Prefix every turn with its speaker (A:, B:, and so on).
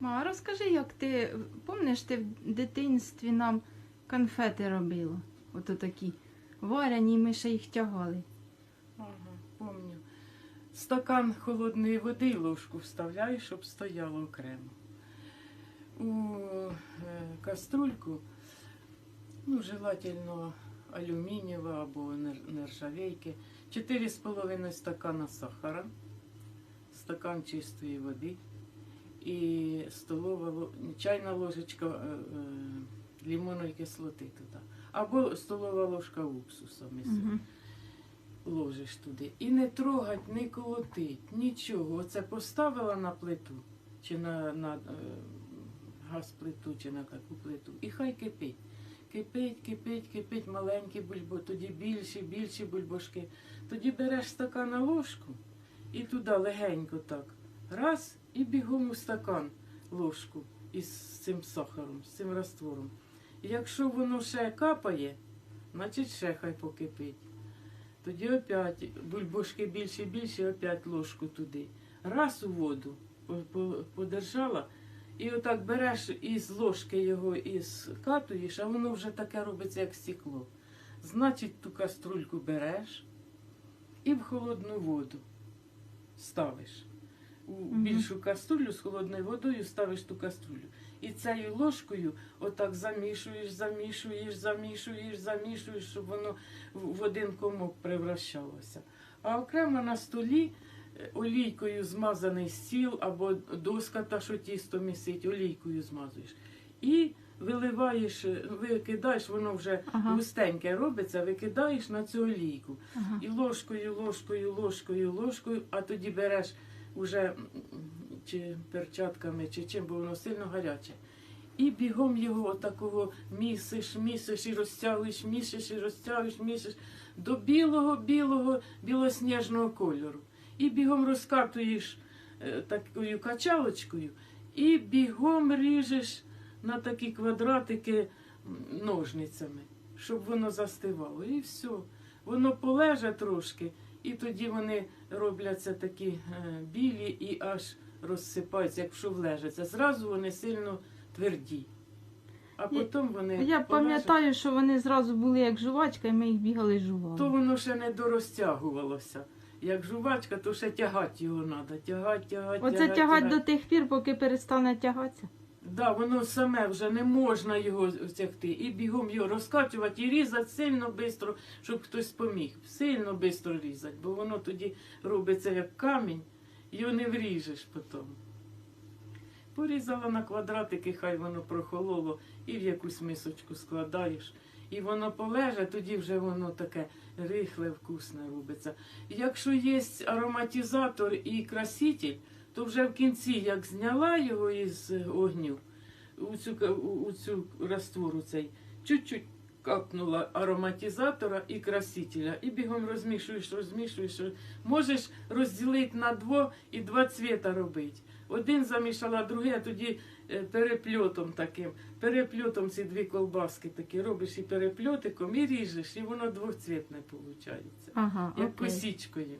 A: Ма, розкажи, як ти помниш, ти в дитинстві нам конфети робила? Ото такі варяні, ми ще їх тягали.
B: Ага, помню. Стакан холодної води і ложку вставляєш, щоб стояло окремо. У е, каструльку, ну, желательно алюмінієва або нер- нержавейки, 4,5 стакана сахара, стакан чистої води і столова ло- чайна ложечка е, е, кислоти туди. Або столова ложка місця
A: Угу.
B: ложиш туди. І не трогать, не колотить, нічого. Оце поставила на плиту, чи на, на е, газ-плиту, чи на таку плиту. І хай кипить. Кипить, кипить, кипить маленькі бульбо, тоді більші, більші бульбашки. Тоді береш стакан на ложку і туди легенько так. Раз і бігом у стакан ложку із цим сахаром, з цим раствором. І якщо воно ще капає, значить ще хай покипить. Тоді опять бульбашки більше, і більше, опять ложку туди. Раз у воду по- по- подержала, і отак береш із ложки його і скатуєш, а воно вже таке робиться, як стекло. Значить, ту каструльку береш і в холодну воду ставиш. У більшу каструлю з холодною водою ставиш ту каструлю. І цією ложкою отак замішуєш, замішуєш, замішуєш, замішуєш, щоб воно в один комок превращалося. А окремо на столі е, олійкою змазаний стіл або доска, та що тісто місить, олійкою змазуєш. І виливаєш, е, викидаєш, воно вже
A: Ага.
B: густеньке робиться, викидаєш на цю олійку.
A: Ага.
B: І ложкою, ложкою, ложкою, ложкою, а тоді береш уже чи перчатками, чи чим, бо воно сильно гаряче. І бігом його отакого місиш, місиш і розтягуєш, місиш і розтягуєш, місиш до білого-білого білосніжного кольору. І бігом розкатуєш е, такою качалочкою, і бігом ріжеш на такі квадратики ножницями, щоб воно застивало. І все. Воно полеже трошки, і тоді вони робляться такі е, білі і аж розсипаються, якщо влежаться. Зразу вони сильно тверді. А потім вони.
A: Я пам'ятаю, що вони зразу були як жувачка, і ми їх бігали жували.
B: То воно ще не дорозтягувалося. Як жувачка, то ще тягати його треба. Тягати, тягати,
A: Оце
B: тягати, тягати.
A: до тих пір, поки перестане тягатися.
B: Да, воно саме вже не можна його тягти. І бігом його розкачувати і різати сильно швидко, щоб хтось поміг. Сильно швидко різати, бо воно тоді робиться як камінь, його не вріжеш потім. Порізала на квадратики, хай воно прохололо, і в якусь мисочку складаєш. І воно полеже, тоді вже воно таке рихле, вкусне робиться. Якщо є ароматизатор і краситель, то вже в кінці, як зняла його із е, огню, у цю, у цю раствору цей, чуть-чуть капнула ароматизатора і красителя, і бігом розмішуєш, розмішуєш. Можеш розділити на дво і два цвіта робити. Один замішала, другий, а тоді е, перепльотом таким. Перепльотом ці дві колбаски такі робиш і перепльотиком, і ріжеш, і воно двоцвітне виходить.
A: Ага,
B: Як
A: окей.
B: косічкою.